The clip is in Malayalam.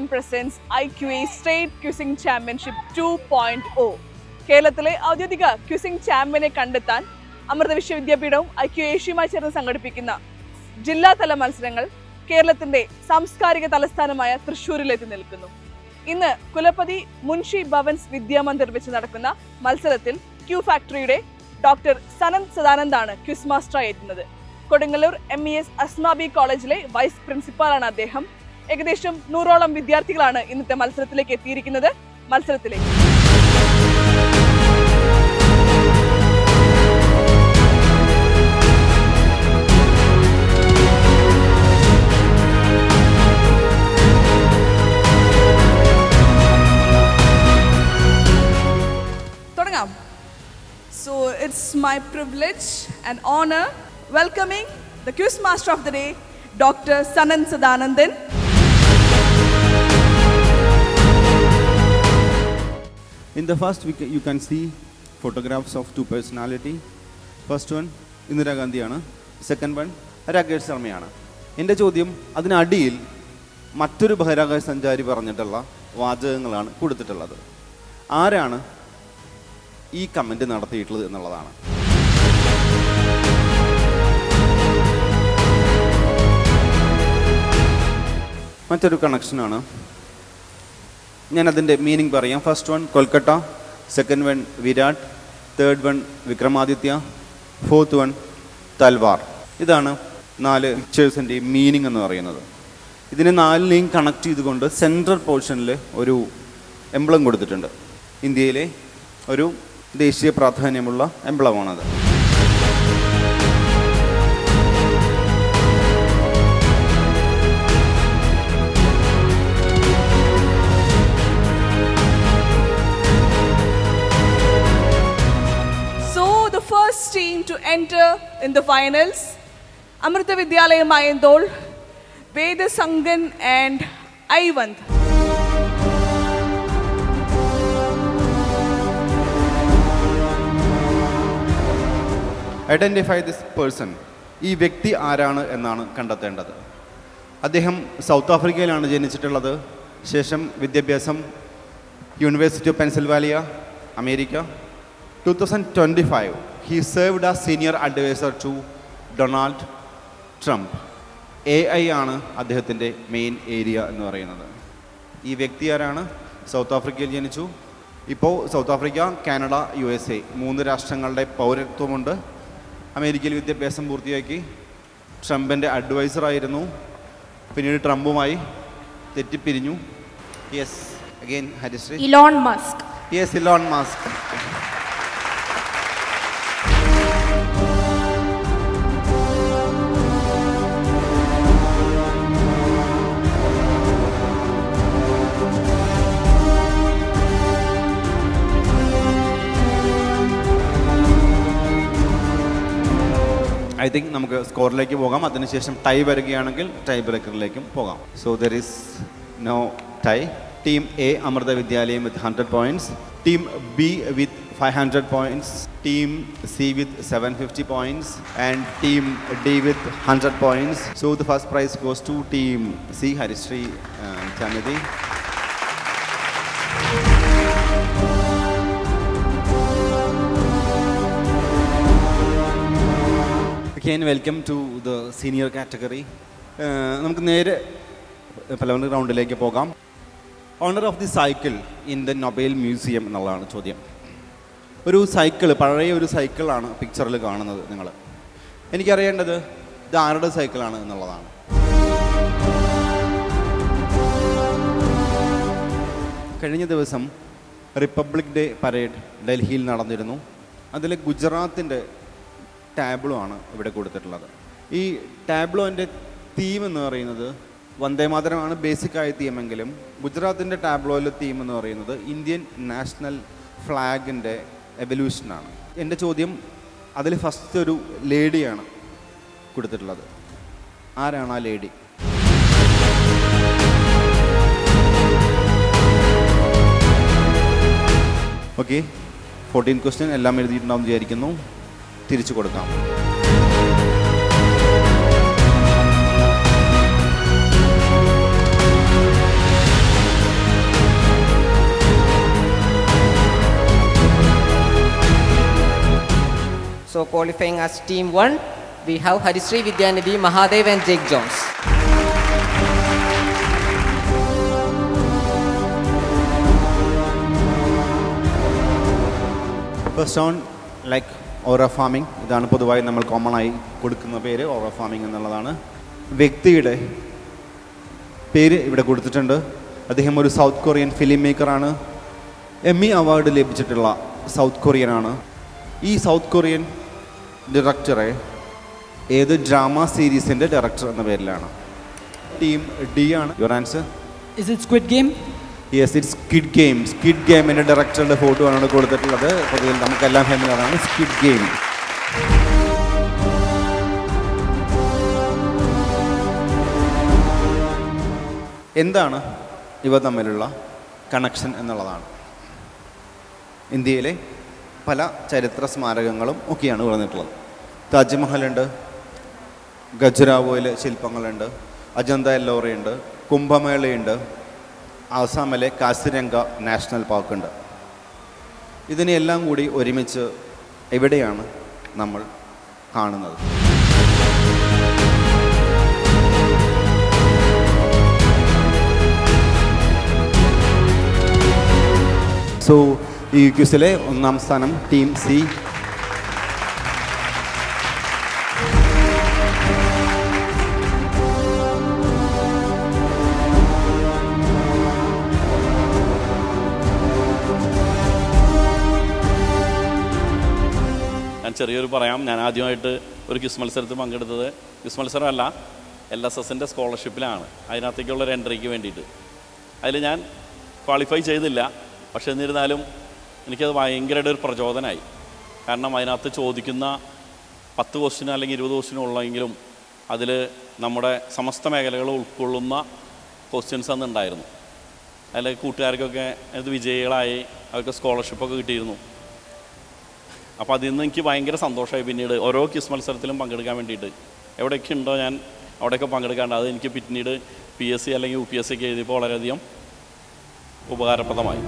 Trivandrum presents I Q A state quizzing championship two point O കേരളത്തിലെ ഔദ്യോഗിക ക്യൂസിംഗ് ചാമ്പ്യനെ കണ്ടെത്താൻ അമൃത വിശ്വവിദ്യാപീഠവും ഐ ക്യു ഏഷ്യയുമായി ചേർന്ന് സംഘടിപ്പിക്കുന്ന ജില്ലാതല മത്സരങ്ങൾ കേരളത്തിന്റെ സാംസ്കാരിക തലസ്ഥാനമായ തൃശ്ശൂരിലെത്തി നിൽക്കുന്നു. ഇന്ന് കുലപതി മുൻഷി ഭവൻസ് വിദ്യാമന്ദിർ വെച്ച് നടക്കുന്ന മത്സരത്തിൽ ക്യൂ ഫാക്ടറിയുടെ ഡോക്ടർ സനന്ദ് സദാനന്ദാണ് ക്യൂസ് മാസ്റ്ററായി എത്തുന്നത്. Kodungallur M E S Asmabi കോളേജിലെ വൈസ് പ്രിൻസിപ്പാളാണ് അദ്ദേഹം. ഏകദേശം നൂറോളം വിദ്യാർത്ഥികളാണ് ഇന്നത്തെ മത്സരത്തിലേക്ക് എത്തിയിരിക്കുന്നത്. മത്സരത്തിലേക്ക്. തുടങ്ങാം. So my my privilege and honour the quiz master master of day, day doctor Sanand In the first, we you can see photographs of two personality. First one, Indira ഗാന്ധിയാണ് second one Rakesh ശർമ്മയാണ് എന്റെ ചോദ്യം അതിനടിയിൽ മറ്റൊരു ബഹിരാകാശ സഞ്ചാരി പറഞ്ഞിട്ടുള്ള വാചകങ്ങളാണ് കൊടുത്തിട്ടുള്ളത്. ആരാണ് ഈ കമന്റ് നടത്തിയിട്ടുള്ളത് എന്നുള്ളതാണ്. മറ്റൊരു കണക്ഷനാണ് ഞാൻ അതിന്റെ മീനിങ് പറയാം. First one Kolkata. Second one Virat. Third one Vikramaditya. Fourth one Talwar. ഇതാണ് നാല് പിക്ചേഴ്സിന്റെ മീനിങ് എന്ന് പറയുന്നത്. ഇതിനെ നാലിനെയും കണക്ട് ചെയ്തുകൊണ്ട് സെൻട്രൽ പോർഷനിൽ ഒരു എംബ്ലം കൊടുത്തിട്ടുണ്ട്. ഇന്ത്യയിലെ ഒരു ദേശീയ പ്രാധാന്യമുള്ള എംബ്ലമാണത് in the finals Amrita Vidyalayam Ayanthol Vedasangan and Aivanth identify this person ഈ വ്യക്തി ആരാണ് എന്നാണ് കണ്ടെത്തേണ്ടത്. അദ്ദേഹം സൗത്ത് ആഫ്രിക്കയിലാണ് ജനിച്ചിട്ടുള്ളത്. ശേഷം വിദ്യാഭ്യാസം university of Pennsylvania America. Two thousand twenty five he served a senior adviser to Donald Trump A I ആണ് അദ്ദേഹത്തിന്റെ മെയിൻ ഏരിയ എന്ന് പറയുന്നത്. ഈ വ്യക്തി ആരാണ്? സൗത്ത് ആഫ്രിക്കയിൽ ജനിച്ചു. ഇപ്പോൾ south Africa Canada U S A മൂന്ന് രാഷ്ട്രങ്ങളുടെ പൗരത്വമുണ്ട്. അമേരിക്കയിൽ വിദ്യാഭ്യാസം പൂർത്തിയാക്കി. ട്രംപിന്റെ അഡ്വൈസറായിരുന്നു പിന്നീട് ട്രംപുമായി തെറ്റിപ്പിരിഞ്ഞു. Yes again Harishree Elon Musk. Yes Elon Musk think നമുക്ക് സ്കോറിലേക്ക് പോകാം. അതിനുശേഷം ടൈ വരികയാണെങ്കിൽ ടൈ ബ്രേക്കറിലേക്കും പോകാം. So there is no tie team A Amrita Vidyalayam with hundred points team B with five hundred points team C with seven fifty points and team D with hundred points so the first prize goes to team C Harishree ചാനിധി again welcome to the senior category നമുക്ക് നേരെ പലവൻ റൗണ്ടിലേക്ക് പോകാം. Honour of the cycle in the Nobel museum എന്നുള്ളതാണ് ചോദ്യം. ഒരു സൈക്കിൾ പഴയ ഒരു സൈക്കിളാണ് പിക്ചറിൽ കാണുന്നത് നിങ്ങൾ. എനിക്കറിയേണ്ടത് ഇത് ആരുടെ സൈക്കിളാണ് എന്നുള്ളതാണ്. കഴിഞ്ഞ ദിവസം റിപ്പബ്ലിക് ഡേ പരേഡ് ഡൽഹിയിൽ നടന്നിരുന്നു. അതിൽ ഗുജറാത്തിന്റെ ടാബ്ലോ ആണ് ഇവിടെ കൊടുത്തിട്ടുള്ളത്. ഈ ടാബ്ലോന്റെ തീം എന്ന് പറയുന്നത് വന്ദേമാതരമാണ് ബേസിക്കായ തീമെങ്കിലും ഗുജറാത്തിന്റെ ടാബ്ലോയിലെ തീം എന്ന് പറയുന്നത് ഇന്ത്യൻ നാഷണൽ ഫ്ലാഗിന്റെ എവല്യൂഷനാണ് എന്റെ ചോദ്യം അതിൽ ഫസ്റ്റ് ഒരു ലേഡിയാണ് കൊടുത്തിട്ടുള്ളത്. ആരാണ് ആ ലേഡി ഓക്കെ ഫോർട്ടീൻ ക്വസ്റ്റ്യൻ എല്ലാം എഴുതിയിട്ടുണ്ടാവും വിചാരിക്കുന്നു. തിരിച്ചു കൊടുക്കാം So qualifying as team 1, we have Harisri Vidyanidhi, Mahadev and Jake Jones. First round, like aura farming. ഇതാണ് പൊതുവായി നമ്മൾ കോമൺ ആയി കൊടുക്കുന്ന പേര് ഓറ ഫാമിംഗ് എന്നുള്ളതാണ്. വ്യക്തിയുടെ പേര് ഇവിടെ കൊടുത്തിട്ടുണ്ട്. അദ്ദേഹം ഒരു സൗത്ത് കൊറിയൻ ഫിലിം മേക്കറാണ് എമ്മി അവാർഡ് ലഭിച്ചിട്ടുള്ള സൗത്ത് കൊറിയനാണ് ഈ സൗത്ത് കൊറിയൻ ഡയറക്ടറെ ഏത് ഡ്രാമ സീരീസിന്റെ ഡയറക്ടർ എന്ന പേരിലാണ്. ടീം ഡി ആണ്. Your answer is it squid Game? Yes it squid game squid ഗെയിമിന്റെ ഡയറക്ടറുടെ ഫോട്ടോ ആണ് കൊടുത്തിട്ടുള്ളത്. പൊതുവിൽ നമുക്കെല്ലാം ഫെമിലറാണ് സ്കിഡ് ഗെയിം എന്താണ് ഇവ തമ്മിലുള്ള കണക്ഷൻ എന്നുള്ളതാണ്. ഇന്ത്യയിലെ പല ചരിത്ര സ്മാരകങ്ങളും ഒക്കെയാണ് പറഞ്ഞിട്ടുള്ളത് താജ്മഹലുണ്ട് ഖജുരാവോയിലെ ശില്പങ്ങളുണ്ട് അജന്ത എല്ലോറയുണ്ട് കുംഭമേളയുണ്ട് ആസാമിലെ കാസിരംഗ നാഷണൽ പാർക്കുണ്ട്. ഇതിനെയെല്ലാം കൂടി ഒരുമിച്ച് എവിടെയാണ് നമ്മൾ കാണുന്നത്? സോ ഈ ക്യൂസിലെ ഒന്നാം സ്ഥാനം ടീം സി ചെറിയൊരു പറയാം. ഞാൻ ആദ്യമായിട്ട് ഒരു ക്വിസ് മത്സരത്തിൽ പങ്കെടുത്തത് ക്വിസ് മത്സരമല്ല എൽ എസ് എസിന്റെ സ്കോളർഷിപ്പിലാണ്. അതിനകത്തേക്കുള്ള ഒരു എൻട്രിക്ക് വേണ്ടിയിട്ട്. അതിൽ ഞാൻ ക്വാളിഫൈ ചെയ്തില്ല. പക്ഷെ എന്നിരുന്നാലും എനിക്കത് ഭയങ്കരമായിട്ട് ഒരു പ്രചോദനമായി. കാരണം അതിനകത്ത് ചോദിക്കുന്ന പത്ത് ക്വസ്റ്റിനോ അല്ലെങ്കിൽ ഇരുപത് ക്വസ്റ്റിനോ ഉള്ളെങ്കിലും അതിൽ നമ്മുടെ സമസ്ത മേഖലകൾ ഉൾക്കൊള്ളുന്ന ക്വസ്റ്റ്യൻസ് അന്ന് ഉണ്ടായിരുന്നു. അതിൽ കൂട്ടുകാർക്കൊക്കെ അത് വിജയികളായി അവർക്ക് സ്കോളർഷിപ്പൊക്കെ കിട്ടിയിരുന്നു. അപ്പോൾ അതിൽ നിന്ന് എനിക്ക് ഭയങ്കര സന്തോഷമായി പിന്നീട് ഓരോ ക്വിസ് മത്സരത്തിലും പങ്കെടുക്കാൻ വേണ്ടിയിട്ട്. എവിടെയൊക്കെ ഉണ്ടോ ഞാൻ അവിടെയൊക്കെ പങ്കെടുക്കാണ്ട് അത് എനിക്ക് പിന്നീട് പി എസ് സി അല്ലെങ്കിൽ യു പി എസ് സി ഒക്കെ എഴുതിയപ്പോൾ വളരെയധികം ഉപകാരപ്രദമായി.